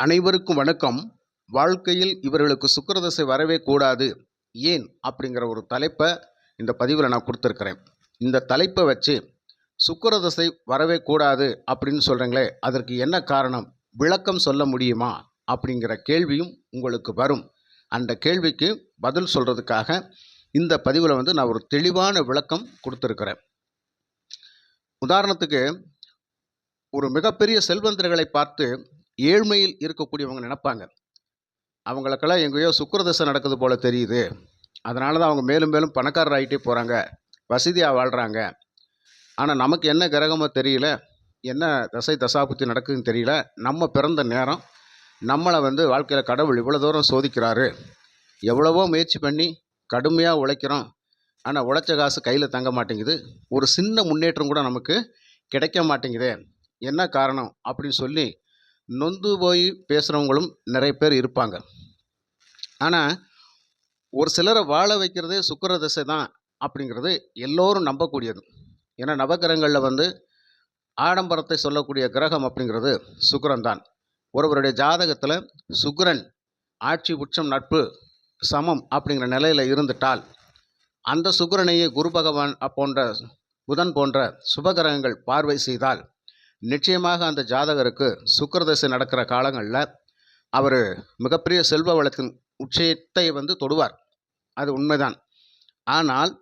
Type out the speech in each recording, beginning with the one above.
அனைவருக்கும் வணக்கம். வாழ்க்கையில் இவர்களுக்கு சுக்கரதசை வரவே கூடாது. ஏன்? அப்படிங்கிற ஒரு தலைப்பை இந்த பதிவில் நான் கொடுத்துருக்குறேன். இந்த தலைப்பை வச்சு சுக்கரதசை வரவே கூடாது அப்படின்னு சொல்கிறீங்களே அதற்கு என்ன காரணம்? விளக்கம் சொல்ல முடியுமா? அப்படிங்கிற கேள்வியும் உங்களுக்கு வரும். அந்த கேள்விக்கு பதில் சொல்கிறதுக்காக இந்த பதிவில் வந்து நான் ஒரு தெளிவான விளக்கம் கொடுத்துருக்குறேன். உதாரணத்துக்கு ஒரு மிகப்பெரிய செல்வந்தர்களை பார்த்து ஏழ்மையில் இருக்கக்கூடியவங்க நினைப்பாங்க. அவங்களுக்கெல்லாம் எங்கேயோ சுக்கரதசை நடக்குது போல் தெரியுது. அதனால தான் அவங்க மேலும் மேலும் பணக்காரர் ஆகிட்டே போகிறாங்க வசதியாக வாழ்கிறாங்க ஆனால் நமக்கு என்ன கிரகமோ தெரியல. என்ன தசை தசாபுத்தி நடக்குதுன்னு தெரியல. நம்ம பிறந்த நேரம் நம்மளை வந்து வாழ்க்கையில் கடவுள் இவ்வளோ தூரம் சோதிக்கிறாரு. எவ்வளவோ முயற்சி பண்ணி கடுமையாக உழைக்கிறோம். ஆனால் உழைச்ச காசு கையில் தங்க மாட்டேங்குது. ஒரு சின்ன முன்னேற்றம் கூட நமக்கு கிடைக்க மாட்டேங்குதே. என்ன காரணம் அப்படின்னு சொல்லி நொந்து போய் பேசுகிறவங்களும் நிறைய பேர் இருப்பாங்க. ஆனால் ஒரு சிலரை வாழ வைக்கிறதே சுக்கிர திசை தான் அப்படிங்கிறது எல்லோரும் நம்பக்கூடியது. ஏன்னா நவகிரகங்களில் வந்து ஆடம்பரத்தை சொல்லக்கூடிய கிரகம் அப்படிங்கிறது சுக்கரன் தான் ஒருவருடைய ஜாதகத்தில் சுக்கிரன் ஆட்சி உச்சம் நட்பு சமம் அப்படிங்கிற நிலையில் இருந்துட்டால் அந்த சுக்கிரனையே குரு பகவான் போன்ற புதன் போன்ற சுபகிரகங்கள் பார்வை செய்தால் நிச்சயமாக அந்த ஜாதகருக்கு சுக்கரதசை நடக்கிற காலங்களில் அவர் மிகப்பெரிய செல்வ வளத்தின் உச்சத்தை வந்து தொடுவார். அது உண்மைதான். ஆனால்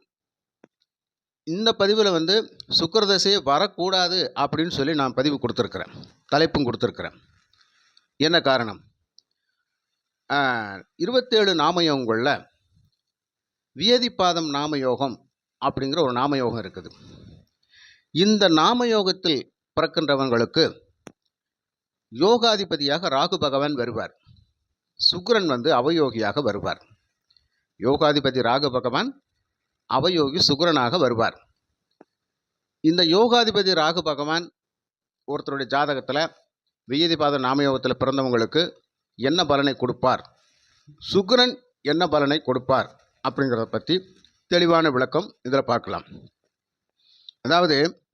இந்த பதிவில் வந்து சுக்கரதசையே வரக்கூடாது அப்படின்னு சொல்லி நான் பதிவு கொடுத்துருக்குறேன். தலைப்பும் கொடுத்துருக்குறேன். என்ன காரணம்? இருபத்தேழு நாமயோகங்களில் வியதிப்பாதம் நாமயோகம் அப்படிங்கிற ஒரு நாமயோகம் இருக்குது. இந்த நாமயோகத்தில் பிறக்கின்றவங்களுக்கு யோகாதிபதியாக ராகு பகவான் வருவார். சுக்ரன் வந்து அவயோகியாக வருவார். யோகாதிபதி ராகு பகவான் அவயோகி சுக்ரனாக வருவார். இந்த யோகாதிபதி ராகு பகவான் ஒருத்தருடைய ஜாதகத்தில் வியதிபாத நாமயோகத்தில் பிறந்தவங்களுக்கு என்ன பலனை கொடுப்பார்? சுக்ரன் என்ன பலனை கொடுப்பார்? அப்படிங்கிறத பற்றி தெளிவான விளக்கம் இதில் பார்க்கலாம். அதாவது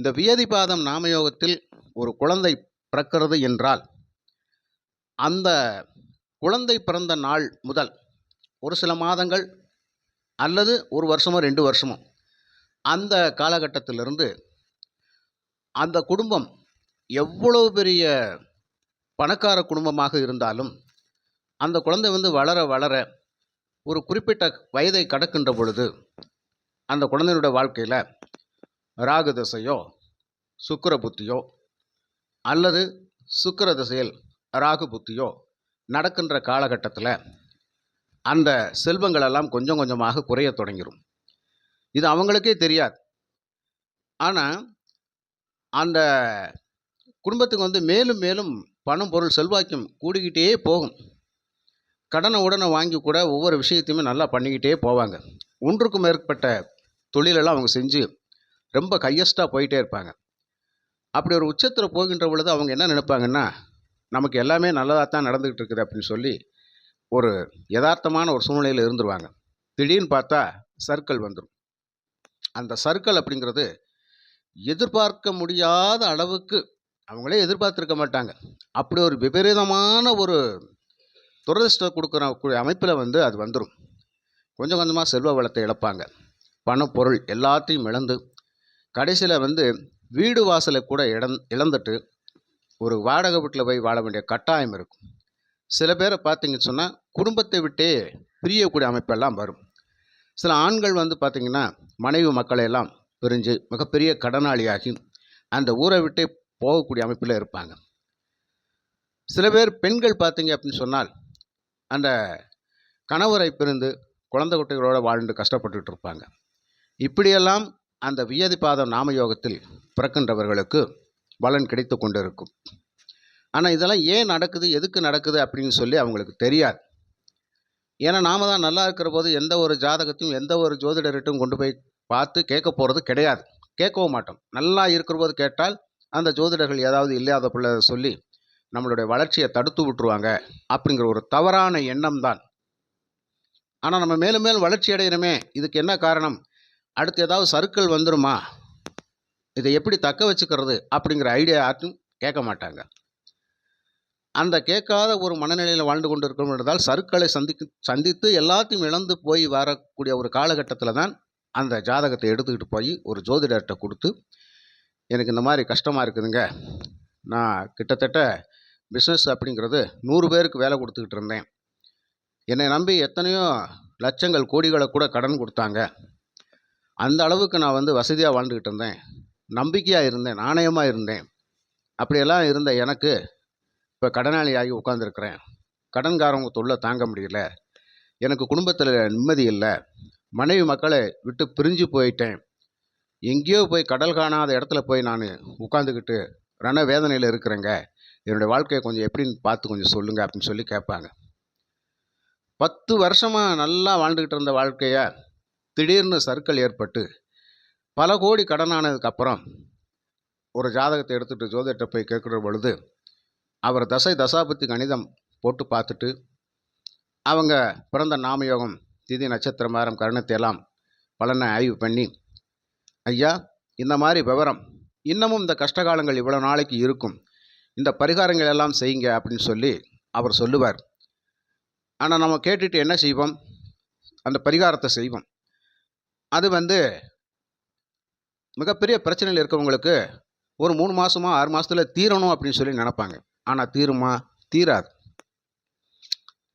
இந்த வியதிபாதம் நாமயோகத்தில் ஒரு குழந்தை பிறக்கிறது என்றால் அந்த குழந்தை பிறந்த நாள் முதல் ஒரு சில மாதங்கள் அல்லது ஒரு வருஷமோ ரெண்டு வருஷமோ அந்த காலகட்டத்திலிருந்து அந்த குடும்பம் எவ்வளோ பெரிய பணக்கார குடும்பமாக இருந்தாலும் அந்த குழந்தை வந்து வளர வளர ஒரு குறிப்பிட்ட வயதை கடக்கின்ற பொழுது அந்த குழந்தையினுடைய வாழ்க்கையில் ராகு தசையோ சுக்கிர புத்தியோ அல்லது சுக்கர திசையில் ராகு புத்தியோ நடக்கின்ற காலகட்டத்தில் அந்த செல்வங்களெல்லாம் கொஞ்சம் கொஞ்சமாக குறைய தொடங்கிடும் இது அவங்களுக்கே தெரியாது. ஆனால் அந்த குடும்பத்துக்கு வந்து மேலும் மேலும் பணம் பொருள் செல்வாக்கியம் கூடிக்கிட்டே போகும். கடனை உடனே வாங்கி கூட ஒவ்வொரு விஷயத்தையுமே நல்லா பண்ணிக்கிட்டே போவாங்க. ஒன்றுக்கும் மேற்பட்ட தொழிலெல்லாம் அவங்க செஞ்சு ரொம்ப ஹையஸ்ட்டாக போயிட்டே இருப்பாங்க. அப்படி ஒரு உச்சத்தில் போகின்ற பொழுது அவங்க என்ன நினைப்பாங்கன்னா நமக்கு எல்லாமே நல்லதாக தான் நடந்துக்கிட்டு இருக்குது அப்படின்னு சொல்லி ஒரு யதார்த்தமான ஒரு சூழ்நிலையில் இருந்துருவாங்க. திடீர்னு பார்த்தா சர்க்கிள் வந்துடும் அந்த சர்க்கிள் அப்படிங்கிறது எதிர்பார்க்க முடியாத அளவுக்கு அவங்களே எதிர்பார்த்துருக்க மாட்டாங்க. அப்படி ஒரு விபரீதமான ஒரு துரதிருஷ்டம் கொடுக்குற அமைப்பில் வந்து அது வந்துடும் கொஞ்சம் கொஞ்சமாக செல்வ வளத்தை இழப்பாங்க. பணம் பொருள் எல்லாத்தையும் இழந்து கடைசியில் வந்து வீடு வாசலை கூட இழந் இழந்துட்டு ஒரு வாடகை வீட்டில் போய் வாழ வேண்டிய கட்டாயம் இருக்கும். சில பேரை பார்த்தீங்கன்னு சொன்னால் குடும்பத்தை விட்டே பிரியக்கூடிய அமைப்பெல்லாம் வரும். சில ஆண்கள் வந்து பார்த்திங்கன்னா மனைவி மக்களையெல்லாம் பிரிஞ்சு மிகப்பெரிய கடனாளியாகி அந்த ஊரை விட்டே போகக்கூடிய அமைப்பில் இருப்பாங்க. சில பேர் பெண்கள் பார்த்தீங்க அப்படின்னு சொன்னால் அந்த கணவரை பிரிந்து குழந்தை குட்டிகளோடு வாழ்ந்து கஷ்டப்பட்டுட்டு இருப்பாங்க. இப்படியெல்லாம் அந்த வியதிபாதம் நாமயோகத்தில் பிறக்கின்றவர்களுக்கு பலன் கிடைத்து கொண்டிருக்கும். ஆனால் இதெல்லாம் ஏன் நடக்குது? எதுக்கு நடக்குது? அப்படின்னு சொல்லி அவங்களுக்கு தெரியாது. ஏன்னா நாம தான் நல்லா இருக்கிற போது எந்த ஒரு ஜாதகத்தையும் எந்த ஒரு ஜோதிடர்கிட்டும் கொண்டு போய் பார்த்து கேட்க போகிறது கிடையாது. கேட்கவும் மாட்டோம். நல்லா இருக்கிற போது கேட்டால் அந்த ஜோதிடர்கள் ஏதாவது இல்லாத பிள்ளை சொல்லி நம்மளுடைய வளர்ச்சியை தடுத்து விட்டுருவாங்க அப்படிங்கிற ஒரு தவறான எண்ணம் தான். ஆனால் நம்ம மேலும் மேலும் வளர்ச்சி அடைகிறோமே இதுக்கு என்ன காரணம்? அடுத்து ஏதாவது சர்க்கிள் வந்துருமா? இதை எப்படி தக்க வச்சுக்கிறது அப்படிங்கிற ஐடியா யாரும் கேட்க மாட்டாங்க. அந்த கேட்காத ஒரு மனநிலையில் வாழ்ந்து கொண்டு இருக்கணும் என்றால் சருக்களை சந்திக்கு சந்தித்து எல்லாத்தையும் இழந்து போய் வரக்கூடிய ஒரு காலகட்டத்தில் தான் அந்த ஜாதகத்தை எடுத்துக்கிட்டு போய் ஒரு ஜோதிடர்கிட்ட கொடுத்து எனக்கு இந்த மாதிரி கஷ்டமாக இருக்குதுங்க. நான் கிட்டத்தட்ட பிஸ்னஸ் அப்படிங்கிறது நூறு பேருக்கு வேலை கொடுத்துக்கிட்டு இருந்தேன். என்னை நம்பி எத்தனையோ லட்சங்கள் கோடிகளை கூட கடன் கொடுத்தாங்க. அந்த அளவுக்கு நான் வந்து வசதியாக வாழ்ந்துக்கிட்டு இருந்தேன். நம்பிக்கையாக இருந்தேன். நாணயமாக இருந்தேன். அப்படியெல்லாம் இருந்த எனக்கு இப்போ கடனாளி ஆகி உட்காந்துருக்கிறேன் கடன்காரவங்க தொல்லை தாங்க முடியல. எனக்கு குடும்பத்தில் நிம்மதி இல்லை. மனைவி மக்களை விட்டு பிரிஞ்சு போயிட்டேன். எங்கேயோ போய் கடல் காணாத இடத்துல போய் நான் உட்காந்துக்கிட்டு ரண வேதனையில் இருக்கிறேங்க. என்னுடைய வாழ்க்கையை கொஞ்சம் எப்படின்னு பார்த்து கொஞ்சம் சொல்லுங்கள் அப்படின்னு சொல்லி கேட்பாங்க. பத்து வருஷமாக நல்லா வாழ்ந்துக்கிட்டு இருந்த வாழ்க்கையை திடீர்னு சர்க்கிள் ஏற்பட்டு பல கோடி கடனானதுக்கப்புறம் ஒரு ஜாதகத்தை எடுத்துகிட்டு ஜோதிடத்தை போய் கேட்குற பொழுது அவர் தசை தசாபத்தி கணிதம் போட்டு பார்த்துட்டு அவங்க பிறந்த நாமயோகம் திதி நட்சத்திரம் வாரம் கருணத்தை எல்லாம் பலனை ஆய்வு பண்ணி ஐயா இந்த மாதிரி விவரம் இன்னமும் இந்த கஷ்டகாலங்கள் இவ்வளோ நாளைக்கு இருக்கும் இந்த பரிகாரங்கள் எல்லாம் செய்யுங்க அப்படின்னு சொல்லி அவர் சொல்லுவார். ஆனால் நம்ம கேட்டுட்டு என்ன செய்வோம்? அந்த பரிகாரத்தை செய்வோம். அது வந்து மிகப்பெரிய பிரச்சனையில் இருக்கவங்களுக்கு ஒரு மூணு மாதமாக ஆறு மாதத்துல தீரணும் அப்படின்னு சொல்லி நினப்பாங்க. ஆனால் தீருமா? தீராது.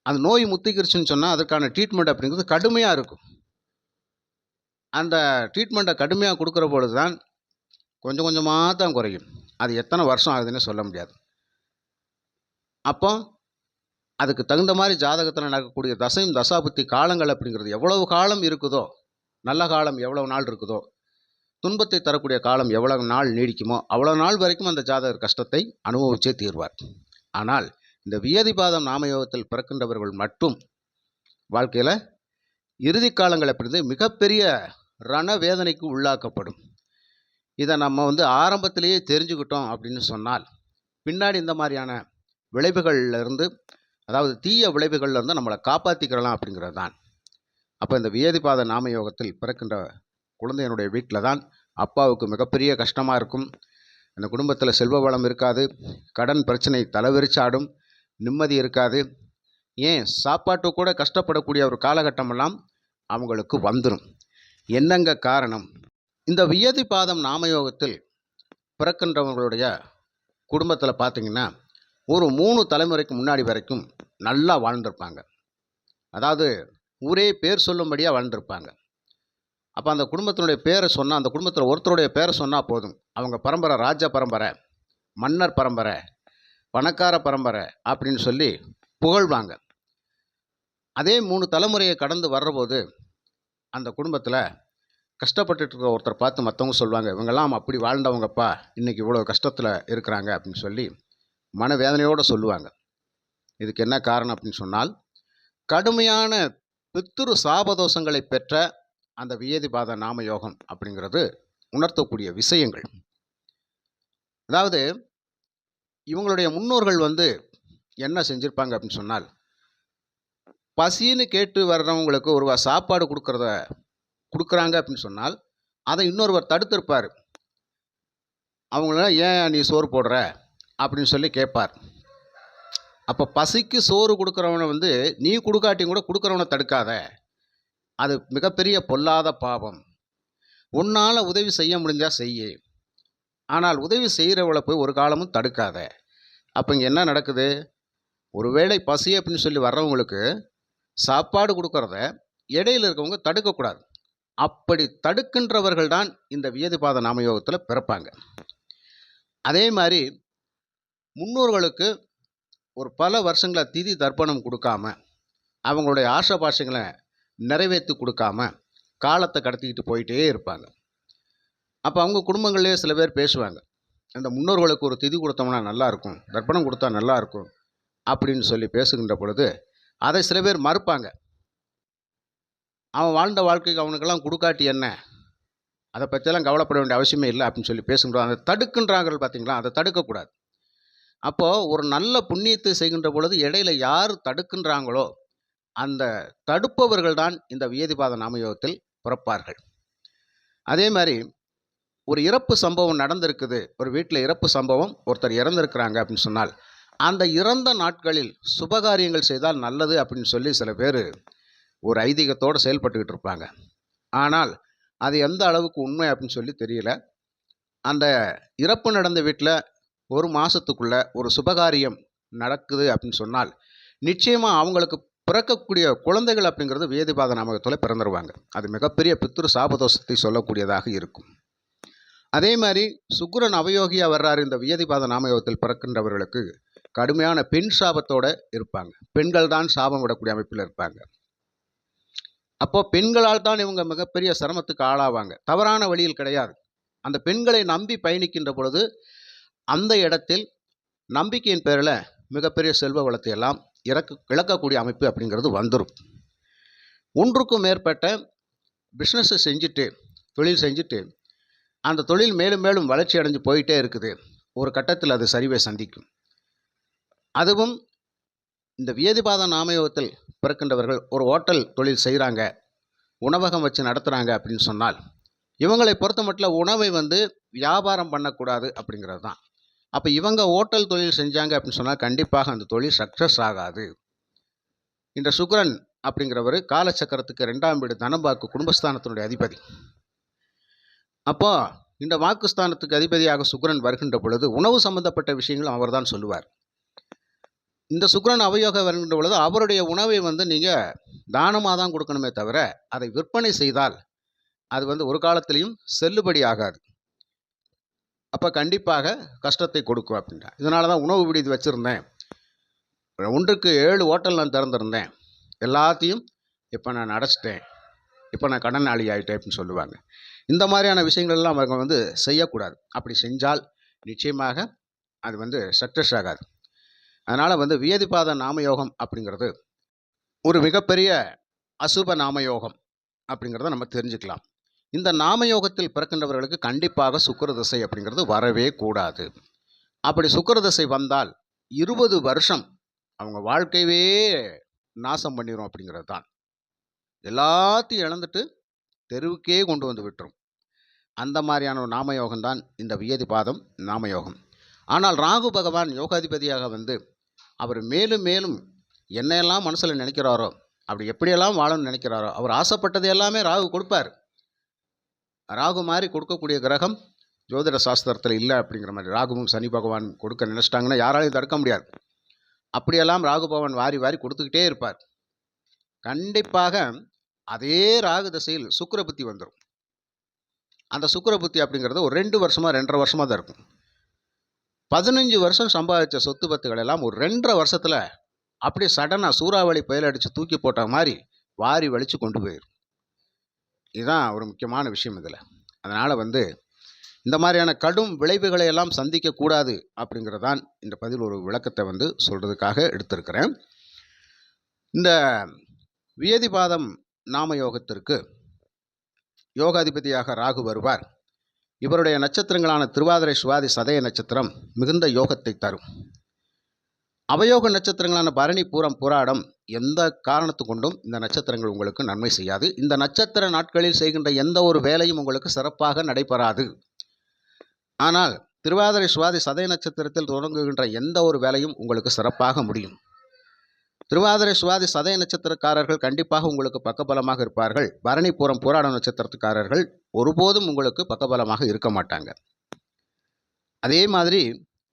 அந்த நோய் முத்திக்கிருச்சுன்னு சொன்னால் அதுக்கான ட்ரீட்மெண்ட் அப்படிங்கிறது கடுமையாக இருக்கும். அந்த ட்ரீட்மெண்ட்டை கடுமையாக கொடுக்குற பொழுது தான் கொஞ்சம் கொஞ்சமாக தான் குறையும். அது எத்தனை வருஷம் ஆகுதுன்னு சொல்ல முடியாது. அப்போ அதுக்கு தகுந்த மாதிரி ஜாதகத்தில் நடக்கக்கூடிய தசையும் தசாபுத்தி காலங்கள் அப்படிங்கிறது எவ்வளவு காலம் இருக்குதோ நல்ல காலம் எவ்வளவு நாள் இருக்குதோ துன்பத்தை தரக்கூடிய காலம் எவ்வளவு நாள் நீடிக்குமோ அவ்வளோ நாள் வரைக்கும் அந்த ஜாதகர் கஷ்டத்தை அனுபவிச்சே தீர்வார். ஆனால் இந்த வியதிபாதம் நாமயோகத்தில் பிறக்கின்றவர்கள் மட்டும் வாழ்க்கையில் இறுதி காலங்கள் அப்படிங்கிறது மிகப்பெரிய ரண வேதனைக்கு உள்ளாக்கப்படும். இதை நம்ம வந்து ஆரம்பத்திலேயே தெரிஞ்சுக்கிட்டோம் அப்படின்னு சொன்னால் பின்னாடி இந்த மாதிரியான விளைவுகள்லருந்து அதாவது தீய விளைவுகள்லேருந்து நம்மளை காப்பாற்றிக்கிறலாம் அப்படிங்கிறது தான் அப்போ இந்த வியதிபாத நாமயோகத்தில் பிறக்கின்ற குழந்தையனுடைய வீட்டில் தான் அப்பாவுக்கு மிகப்பெரிய கஷ்டமாக இருக்கும். அந்த குடும்பத்தில் செல்வ வளம் இருக்காது. கடன் பிரச்சனை தலைவிரிச்சாடும். நிம்மதி இருக்காது. ஏன்? சாப்பாட்டு கூட கஷ்டப்படக்கூடிய ஒரு காலகட்டமெல்லாம் அவங்களுக்கு வந்துடும் என்னங்க காரணம்? இந்த வியதி பாதம் நாமயோகத்தில் பிறக்கின்றவங்களுடைய குடும்பத்தில் பார்த்தீங்கன்னா ஒரு மூணு தலைமுறைக்கு முன்னாடி வரைக்கும் நல்லா வாழ்ந்திருப்பாங்க. அதாவது ஊரே பேர் சொல்லும்படியாக வாழ்ந்துருப்பாங்க. அப்போ அந்த குடும்பத்தினுடைய பேரை சொன்னால் அந்த குடும்பத்தில் ஒருத்தருடைய பேரை சொன்னால் போதும். அவங்க பரம்பரை ராஜ பரம்பரை மன்னர் பரம்பரை பணக்கார பரம்பரை அப்படின்னு சொல்லி புகழ்வாங்க. அதே மூணு தலைமுறையை கடந்து வர்றபோது அந்த குடும்பத்தில் கஷ்டப்பட்டுட்டு இருக்கிற ஒருத்தர் பார்த்து மற்றவங்க சொல்லுவாங்க இவங்கெல்லாம் அப்படி வாழ்ந்தவங்கப்பா இன்றைக்கி இவ்வளோ கஷ்டத்தில் இருக்கிறாங்க அப்படின்னு சொல்லி மனவேதனையோடு சொல்லுவாங்க. இதுக்கு என்ன காரணம் அப்படின்னு சொன்னால் கடுமையான பித்துரு சாபதோஷங்களை பெற்ற அந்த வியதிபாத நாம யோகம் அப்படிங்கிறது உணர்த்தக்கூடிய விஷயங்கள். அதாவது இவங்களுடைய முன்னோர்கள் வந்து என்ன செஞ்சுருப்பாங்க அப்படின்னு சொன்னால் பசின்னு கேட்டு வர்றவங்களுக்கு ஒருவா சாப்பாடு கொடுக்குறத கொடுக்குறாங்க அப்படின்னு சொன்னால் அதை இன்னொருவர் தடுத்திருப்பார். அவங்கள ஏன் நீ சோறு போடுற? அப்படின்னு சொல்லி கேட்பார். அப்போ பசிக்கு சோறு கொடுக்குறவனை வந்து நீ கொடுக்காட்டியும் கூட கொடுக்குறவனை தடுக்காத. அது மிகப்பெரிய பொல்லாத பாவம். உன்னால் உதவி செய்ய முடிஞ்சால் செய்யு. ஆனால் உதவி செய்கிறவளை போய் ஒரு காலமும் தடுக்காத. அப்போ இங்கே என்ன நடக்குது? ஒருவேளை பசி அப்படின்னு சொல்லி வர்றவங்களுக்கு சாப்பாடு கொடுக்கறத இடையில இருக்கவங்க தடுக்கக்கூடாது. அப்படி தடுக்கின்றவர்கள் தான் இந்த வியதிபாத நாமயோகத்தில் பிறப்பாங்க. அதே மாதிரி முன்னோர்களுக்கு ஒரு பல வருஷங்களாக திதி தர்ப்பணம் கொடுக்காம அவங்களுடைய ஆசை பாஷைகளை நிறைவேற்றி கொடுக்காம காலத்தை கடத்திக்கிட்டு போயிட்டே இருப்பாங்க. அப்போ அவங்க குடும்பங்கள்லேயே சில பேர் பேசுவாங்க. அந்த முன்னோர்களுக்கு ஒரு திதி கொடுத்தோம்னா நல்லாயிருக்கும் தர்ப்பணம் கொடுத்தா நல்லாயிருக்கும் அப்படின்னு சொல்லி பேசுகின்ற பொழுது அதை சில பேர் மறுப்பாங்க. அவன் வாழ்ந்த வாழ்க்கைக்கு அவனுக்கெல்லாம் கொடுக்காட்டி என்ன? அதை பற்றியெல்லாம் கவலைப்பட வேண்டிய அவசியமே இல்லை அப்படின்னு சொல்லி பேசுகின்றோம் அதை தடுக்குன்றாங்க பார்த்தீங்களா அதை தடுக்கக்கூடாது. அப்போது ஒரு நல்ல புண்ணியத்தை செய்கின்ற பொழுது இடையில யார் தடுக்கின்றாங்களோ அந்த தடுப்பவர்கள் தான் இந்த வியதிபாத நாமயோகத்தில் பிறப்பார்கள். அதே மாதிரி ஒரு இறப்பு சம்பவம் நடந்திருக்குது ஒரு வீட்டில் இறப்பு சம்பவம் ஒருத்தர் இறந்திருக்கிறாங்க அப்படின்னு சொன்னால் அந்த இறந்த நாட்களில் சுபகாரியங்கள் செய்தால் நல்லது அப்படின்னு சொல்லி சில பேர் ஒரு ஐதீகத்தோடு செயல்பட்டுக்கிட்டு இருப்பாங்க. ஆனால் அது எந்த அளவுக்கு உண்மை அப்படின்னு சொல்லி தெரியல. அந்த இறப்பு நடந்த வீட்டில் ஒரு மாதத்துக்குள்ள ஒரு சுபகாரியம் நடக்குது அப்படின்னு சொன்னால் நிச்சயமாக அவங்களுக்கு பிறக்கக்கூடிய குழந்தைகள் அப்படிங்கிறது வேதிபாத நாமகத்தில் பிறந்துருவாங்க. அது மிகப்பெரிய பித்ரு சாபதோஷத்தை சொல்லக்கூடியதாக இருக்கும். அதே மாதிரி சுக்ரன் அவயோகியாக வர்றாரு இந்த வியதிபாத நாமயோகத்தில் பிறக்கின்றவர்களுக்கு கடுமையான பெண் சாபத்தோடு இருப்பாங்க. பெண்கள் தான் சாபம் விடக்கூடிய அமைப்பில் இருப்பாங்க. அப்போ பெண்களால் தான் இவங்க மிகப்பெரிய சிரமத்துக்கு ஆளாவாங்க. தவறான வழியில் கிடையாது. அந்த பெண்களை நம்பி பயணிக்கின்ற பொழுது அந்த இடத்தில் நம்பிக்கையின் பேரில் மிகப்பெரிய செல்வ வளத்தை எல்லாம் இறக்க இழக்கக்கூடிய அமைப்பு அப்படிங்கிறது வந்துடும் ஒன்றுக்கும் மேற்பட்ட பிஸ்னஸை செஞ்சுட்டு தொழில் செஞ்சுட்டு அந்த தொழில் மேலும் மேலும் வளர்ச்சி அடைஞ்சு போயிட்டே இருக்குது. ஒரு கட்டத்தில் அது சரிவை சந்திக்கும். அதுவும் இந்த வியதிபாத நாமயோகத்தில் பிறக்கின்றவர்கள் ஒரு ஹோட்டல் தொழில் செய்கிறாங்க உணவகம் வச்சு நடத்துகிறாங்க அப்படின்னு சொன்னால் இவங்களை பொறுத்த மட்டும் உணவை வந்து வியாபாரம் பண்ணக்கூடாது அப்படிங்கிறது தான். அப்போ இவங்க ஓட்டல் தொழில் செஞ்சாங்க அப்படின்னு சொன்னால் கண்டிப்பாக அந்த தொழில் சக்ஸஸ் ஆகாது. இந்த சுக்ரன் அப்படிங்கிறவர் காலச்சக்கரத்துக்கு ரெண்டாம் வீடு தனபாக்கு குடும்பஸ்தானத்தினுடைய அதிபதி. அப்போ இந்த வாக்குஸ்தானத்துக்கு அதிபதியாக சுக்ரன் வருகின்ற பொழுது உணவு சம்பந்தப்பட்ட விஷயங்களும் அவர் தான் சொல்லுவார். இந்த சுக்ரன் அவயோக வருகின்ற பொழுது அவருடைய உணவை வந்து நீங்கள் தானமாக தான் கொடுக்கணுமே தவிர அதை விற்பனை செய்தால் அது வந்து ஒரு காலத்திலையும் செல்லுபடி ஆகாது அப்போ கண்டிப்பாக கஷ்டத்தை கொடுக்கும் அப்படின்ட்டா இதனால தான் உணவு விடுதி வச்சுருந்தேன். ஒன்றுக்கு ஏழு ஹோட்டல் நான் திறந்திருந்தேன். எல்லாத்தையும் இப்போ நான் அடைச்சிட்டேன். இப்போ நான் கடனாளி ஆகிட்டேன் அப்படின்னு சொல்லுவாங்க. இந்த மாதிரியான விஷயங்கள்லாம் அவங்க வந்து செய்யக்கூடாது. அப்படி செஞ்சால் நிச்சயமாக அது வந்து சக்ஸஸ் ஆகாது. அதனால் வந்து வியதிபாத நாமயோகம் அப்படிங்கிறது ஒரு மிகப்பெரிய அசுப நாமயோகம் அப்படிங்கிறத நம்ம தெரிஞ்சுக்கலாம். இந்த நாமயோகத்தில் பிறக்கின்றவர்களுக்கு கண்டிப்பாக சுக்கர திசை அப்படிங்கிறது வரவே கூடாது. அப்படி சுக்கர திசை வந்தால் இருபது வருஷம் அவங்க வாழ்க்கையவே நாசம் பண்ணிடும் அப்படிங்கிறது தான். எல்லாத்தையும் இழந்துட்டு தெருவுக்கே கொண்டு வந்து விட்டுரும். அந்த மாதிரியான ஒரு நாமயோகம் தான் இந்த வியதிபாதம் நாமயோகம். ஆனால் ராகு பகவான் யோகாதிபதியாக வந்து அவர் மேலும் மேலும் என்னையெல்லாம் மனசில் நினைக்கிறாரோ அப்படி எப்படியெல்லாம் வாழணும்னு நினைக்கிறாரோ அவர் ஆசைப்பட்டது எல்லாமே ராகு கொடுப்பார். ராகு மாதிரி கொடுக்கக்கூடிய கிரகம் ஜோதிட சாஸ்திரத்தில் இல்லை அப்படிங்கிற மாதிரி. ராகுவும் சனி பகவான் கொடுக்க நினச்சிட்டாங்கன்னா யாராலையும் தடுக்க முடியாது. அப்படியெல்லாம் ராகு பகவான் வாரி வாரி கொடுத்துக்கிட்டே இருப்பார். கண்டிப்பாக அதே ராகு தசையில் சுக்கர புத்தி வந்துடும் அந்த சுக்கர புத்தி அப்படிங்கிறது ஒரு ரெண்டு வருஷமாக ரெண்டரை வருஷமாக தான் இருக்கும். பதினஞ்சு வருஷம் சம்பாதிச்ச சொத்து பத்துகள் எல்லாம் ஒரு ரெண்டரை வருஷத்தில் அப்படியே சடனாக சூறாவளி புயல் அடித்து தூக்கி போட்ட மாதிரி வாரி வலித்து கொண்டு போயிடும் இதுதான் ஒரு முக்கியமான விஷயம் இதில். அதனால் வந்து இந்த மாதிரியான கடும் விளைவுகளை எல்லாம் சந்திக்கக்கூடாது அப்படிங்கிறதான் இந்த பதில் ஒரு விளக்கத்தை வந்து சொல்கிறதுக்காக எடுத்திருக்கிறேன். இந்த வியதிபாதம் நாம யோகத்திற்கு யோகாதிபதியாக ராகு வருவார். இவருடைய நட்சத்திரங்களான திருவாதிரை சுவாதி சதய நட்சத்திரம் மிகுந்த யோகத்தை தரும். அவயோக நட்சத்திரங்களான பரணி பூரம் புராடம் எந்த காரணத்து கொண்டும் இந்த நட்சத்திரங்கள் உங்களுக்கு நன்மை செய்யாது. இந்த நட்சத்திர நாட்களில் செய்கின்ற எந்த ஒரு வேலையும் உங்களுக்கு சிறப்பாக நடைபெறாது. ஆனால் திருவாதிரை சுவாதி சதய நட்சத்திரத்தில் தொடங்குகின்ற எந்த ஒரு வேலையும் உங்களுக்கு சிறப்பாக முடியும். திருவாதிரை சுவாதி சதய நட்சத்திரக்காரர்கள் கண்டிப்பாக உங்களுக்கு பக்கபலமாக இருப்பார்கள். பரணிபுரம் போராட நட்சத்திரத்துக்காரர்கள் ஒருபோதும் உங்களுக்கு பக்கபலமாக இருக்க மாட்டாங்க. அதே மாதிரி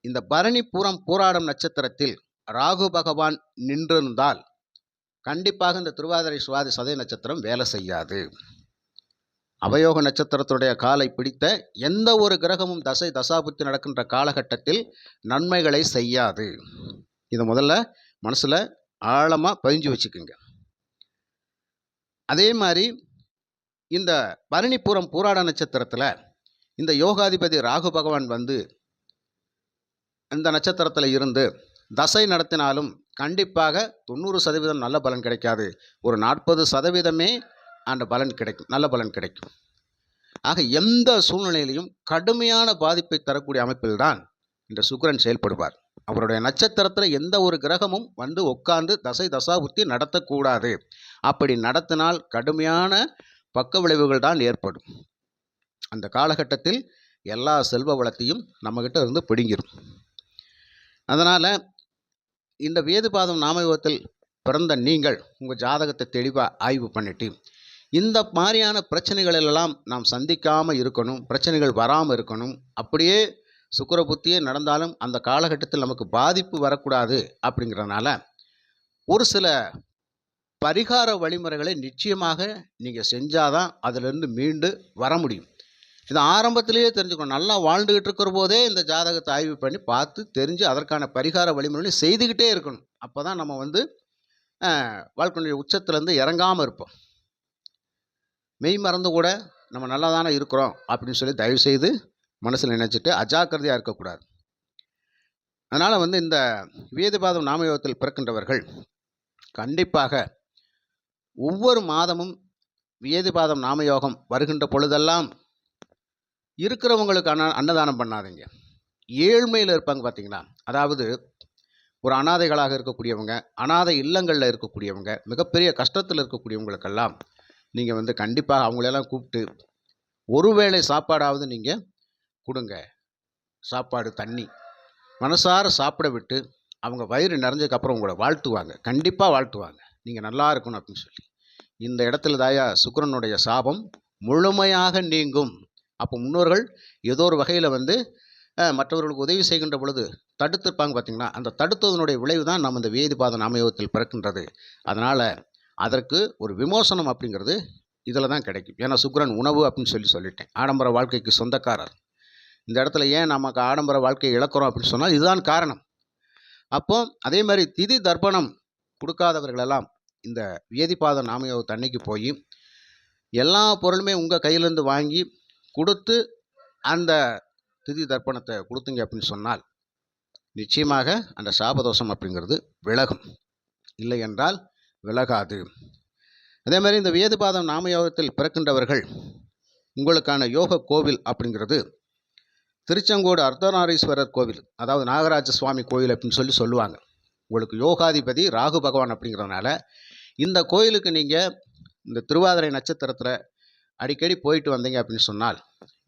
இந்த பரணிபுரம் போராடும் நட்சத்திரத்தில் ராகு பகவான் நின்றிருந்தால் கண்டிப்பாக இந்த திருவாதிரை சுவாதி சதய நட்சத்திரம் வேலை செய்யாது. அவயோக நட்சத்திரத்துடைய காலை பிடித்த எந்த ஒரு கிரகமும் தசை தசாபுத்தி நடக்கின்ற காலகட்டத்தில் நன்மைகளை செய்யாது. இது முதல்ல மனசில் ஆழமாக பதிஞ்சு வச்சுக்குங்க. அதே மாதிரி இந்த பரணிபுரம் பூராட நட்சத்திரத்தில் இந்த யோகாதிபதி ராகு பகவான் வந்து இந்த நட்சத்திரத்தில் இருந்து தசை நடத்தினாலும் கண்டிப்பாக தொண்ணூறு சதவீதம் நல்ல பலன் கிடைக்காது. ஒரு நாற்பது சதவீதமே அந்த பலன் கிடைக்கும் நல்ல பலன் கிடைக்கும். ஆக எந்த சூழ்நிலையிலையும் கடுமையான பாதிப்பை தரக்கூடிய அமைப்பில்தான் இந்த சுக்கிரன் செயல்படுவார். அவருடைய நட்சத்திரத்தில் எந்த ஒரு கிரகமும் வந்து உட்கார்ந்து தசை தசாபுத்தி நடத்தக்கூடாது. அப்படி நடத்தினால் கடுமையான பக்க விளைவுகள் தான் ஏற்படும். அந்த காலகட்டத்தில் எல்லா செல்வ வளத்தையும் நம்மக்கிட்ட இருந்து பிடுங்கிடும் அதனால் இந்த வேதுபாதம் நாமயோகத்தில் பிறந்த நீங்கள் உங்கள் ஜாதகத்தை தெளிவாக ஆய்வு பண்ணிட்டு இந்த மாதிரியான பிரச்சனைகளெல்லாம் நாம் சந்திக்காமல் இருக்கணும் பிரச்சனைகள் வராமல் இருக்கணும். அப்படியே சுக்கர புத்தியே நடந்தாலும் அந்த காலகட்டத்தில் நமக்கு பாதிப்பு வரக்கூடாது அப்படிங்கிறனால ஒரு சில பரிகார வழிமுறைகளை நிச்சயமாக நீங்கள் செஞ்சாதான் அதிலிருந்து மீண்டு வர முடியும். இது ஆரம்பத்திலேயே தெரிஞ்சுக்கணும். நல்லா வாழ்ந்துக்கிட்டு இருக்கிற போதே இந்த ஜாதகத்தை ஆய்வு பண்ணி பார்த்து தெரிஞ்சு அதற்கான பரிகார வழிமுறைகளையும் செய்துக்கிட்டே இருக்கணும். அப்போ தான் நம்ம வந்து வாழ்க்கையுடைய உச்சத்துலேருந்து இறங்காமல் இருப்போம். மெய் மறந்து கூட நம்ம நல்லா தானே இருக்கிறோம் அப்படின்னு சொல்லி தயவுசெய்து மனசில் நினச்சிட்டு அஜாக்கிரதையாக இருக்கக்கூடாது. அதனால் வந்து இந்த வேதபாதம் நாமயோகத்தில் பிறக்கின்றவர்கள் கண்டிப்பாக ஒவ்வொரு மாதமும் வேதிபாதம் நாமயோகம் வருகின்ற பொழுதெல்லாம் இருக்கிறவங்களுக்கு அன்ன அன்னதானம் பண்ணாதீங்க. ஏழ்மையில் இருப்பாங்க பார்த்தீங்களா அதாவது ஒரு அனாதைகளாக இருக்கக்கூடியவங்க அனாதை இல்லங்களில் இருக்கக்கூடியவங்க மிகப்பெரிய கஷ்டத்தில் இருக்கக்கூடியவங்களுக்கெல்லாம் நீங்கள் வந்து கண்டிப்பாக அவங்களெல்லாம் கூப்பிட்டு ஒருவேளை சாப்பாடாவது நீங்கள் கொடுங்க. சாப்பாடு தண்ணி. மனசார சாப்பிட விட்டு அவங்க வயிறு நிறைஞ்சதுக்கப்புறம் உங்களை வாழ்த்துவாங்க. கண்டிப்பாக வாழ்த்துவாங்க. நீங்கள் நல்லா இருக்கணும் அப்படின்னு சொல்லி. இந்த இடத்துல தாயா சுக்கிரனுடைய சாபம் முழுமையாக நீங்கும். அப்போ முன்னோர்கள் ஏதோ ஒரு வகையில் வந்து மற்றவர்களுக்கு உதவி செய்கின்ற பொழுது தடுத்திருப்பாங்க பார்த்திங்கன்னா அந்த தடுத்ததனுடைய விளைவு தான் நம்ம இந்த வேதிபாத நாமயோகத்தில் பிறக்கின்றது. அதனால் அதற்கு ஒரு விமோசனம் அப்படிங்கிறது இதில் தான் கிடைக்கும். ஏன்னா சுக்ரன் உணவு அப்படின்னு சொல்லி சொல்லிட்டேன். ஆடம்பர வாழ்க்கைக்கு சொந்தக்காரர். இந்த இடத்துல ஏன் நமக்கு ஆடம்பர வாழ்க்கையை இழக்கிறோம் அப்படின்னு சொன்னால் இதுதான் காரணம். அப்போ அதே மாதிரி திதி தர்ப்பணம் கொடுக்காதவர்களெல்லாம் இந்த வேதிபாத நாமயோகத்தை அன்னைக்கு போய் எல்லா பொருளுமே உங்கள் கையிலேருந்து வாங்கி கொடுத்து அந்த திதி தர்ப்பணத்தை கொடுத்தீங்க அப்படின்னு சொன்னால் நிச்சயமாக அந்த சாபதோஷம் அப்படிங்கிறது விலகும். இல்லை என்றால் விலகாது. அதே மாதிரி இந்த வேதுபாதம் நாமயோகத்தில் பிறக்கின்றவர்கள் உங்களுக்கான யோக கோவில் அப்படிங்கிறது திருச்செங்கோடு அர்த்தநாரீஸ்வரர் கோவில் அதாவது நாகராஜ சுவாமி கோவில் அப்படின்னு சொல்லி சொல்லுவாங்க. உங்களுக்கு யோகாதிபதி ராகு பகவான் அப்படிங்கிறதுனால இந்த கோயிலுக்கு நீங்கள் இந்த திருவாதிரை நட்சத்திரத்தில் அடிக்கடி போயிட்டு வந்தீங்க அப்படின்னு சொன்னால்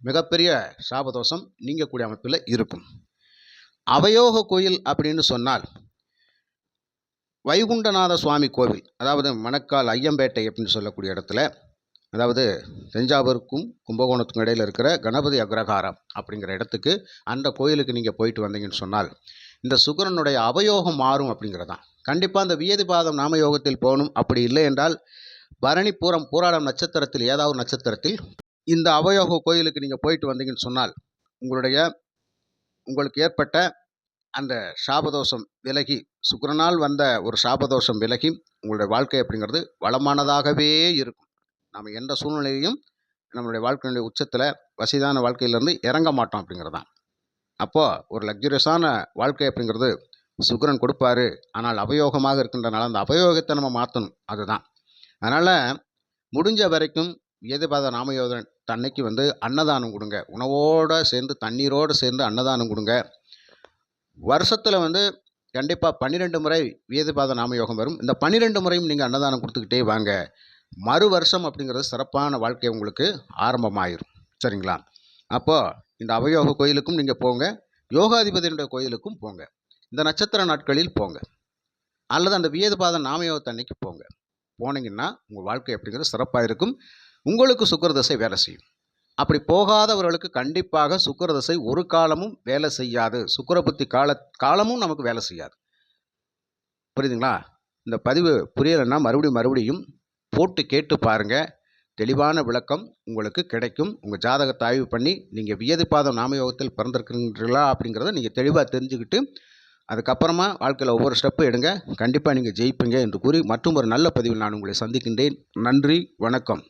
மிகப்பெரிய சாபதோஷம் நீங்கக்கூடிய அமைப்பில் இருக்கும். அவயோக கோயில் அப்படின்னு சொன்னால் வைகுண்டநாத சுவாமி கோவில் அதாவது மணக்கால் ஐயம்பேட்டை அப்படின்னு சொல்லக்கூடிய இடத்துல அதாவது தஞ்சாவூருக்கும் கும்பகோணத்துக்கும் இடையில் இருக்கிற கணபதி அக்ரஹாரம் அப்படிங்கிற இடத்துக்கு அந்த கோயிலுக்கு நீங்கள் போயிட்டு வந்தீங்கன்னு சொன்னால் இந்த சுக்கரனுடைய அவயோகம் மாறும் அப்படிங்கிறதான். கண்டிப்பாக அந்த வியதிபாதம் நாமயோகத்தில் போகணும். அப்படி இல்லை என்றால் பரணி பூரம் பூராடம் நட்சத்திரத்தில் ஏதாவது நட்சத்திரத்தில் இந்த அவயோக கோயிலுக்கு நீங்கள் போயிட்டு வந்தீங்கன்னு சொன்னால் உங்களுடைய உங்களுக்கு ஏற்பட்ட அந்த சாபதோஷம் விலகி சுக்கரனால் வந்த ஒரு சாபதோஷம் விலகி உங்களுடைய வாழ்க்கை அப்படிங்கிறது வளமானதாகவே இருக்கும். நம்ம எந்த சூழ்நிலையையும் நம்மளுடைய வாழ்க்கையினுடைய உச்சத்தில் வசதியான வாழ்க்கையிலேருந்து இறங்க மாட்டோம் அப்படிங்கிறது தான் அப்போது ஒரு லக்ஸுரியஸான வாழ்க்கை அப்படிங்கிறது சுக்கரன் கொடுப்பாரு. ஆனால் அபயோகமாக இருக்கின்றனால அந்த அபயோகத்தை நம்ம மாற்றணும் அதுதான். அதனால் முடிஞ்ச வரைக்கும் எதிர்பாத நாமயோதன் தன்னைக்கு வந்து அன்னதானம் கொடுங்க. உணவோடு சேர்ந்து தண்ணீரோடு சேர்ந்து அன்னதானம் கொடுங்க. வருஷத்தில் வந்து கண்டிப்பாக பன்னிரெண்டு முறை வேதபாத நாமயோகம் வரும். இந்த பன்னிரெண்டு முறையும் நீங்கள் அன்னதானம் கொடுத்துக்கிட்டே வாங்க. மறு வருஷம் அப்படிங்கிறது சிறப்பான வாழ்க்கை உங்களுக்கு ஆரம்பமாயிரும். சரிங்களா? அப்போது இந்த அவயோக கோயிலுக்கும் நீங்கள் போங்க. யோகாதிபதியினுடைய கோயிலுக்கும் போங்க. இந்த நட்சத்திர நாட்களில் போங்க. அல்லது அந்த வியதுபாத நாமயோகத்து அன்னைக்கு போங்க. போனீங்கன்னா உங்கள் வாழ்க்கை அப்படிங்கிறது சிறப்பாக இருக்கும். உங்களுக்கு சுக்கரதசை வேலை செய்யும். அப்படி போகாதவர்களுக்கு கண்டிப்பாக சுக்கரதசை ஒரு காலமும் வேலை செய்யாது. சுக்கரபுத்தி கால காலமும் நமக்கு வேலை செய்யாது. புரியுதுங்களா? இந்த பதிவு புரியலைன்னா மறுபடியும் மறுபடியும் போட்டு கேட்டு பாருங்கள் தெளிவான விளக்கம் உங்களுக்கு கிடைக்கும். உங்கள் ஜாதகத்தை ஆய்வு பண்ணி நீங்கள் வியதிப்பாதம் நாமயோகத்தில் பிறந்திருக்கிறீங்களா அப்படிங்கிறத நீங்கள் தெளிவாக தெரிஞ்சுக்கிட்டு அதுக்கப்புறமா வாழ்க்கையில் ஒவ்வொரு ஸ்டெப்பு எடுங்க. கண்டிப்பாக நீங்கள் ஜெயிப்பீங்க என்று கூறி மற்றும் ஒரு நல்ல பதிவில் நான் உங்களை சந்திக்கின்றேன். நன்றி வணக்கம்.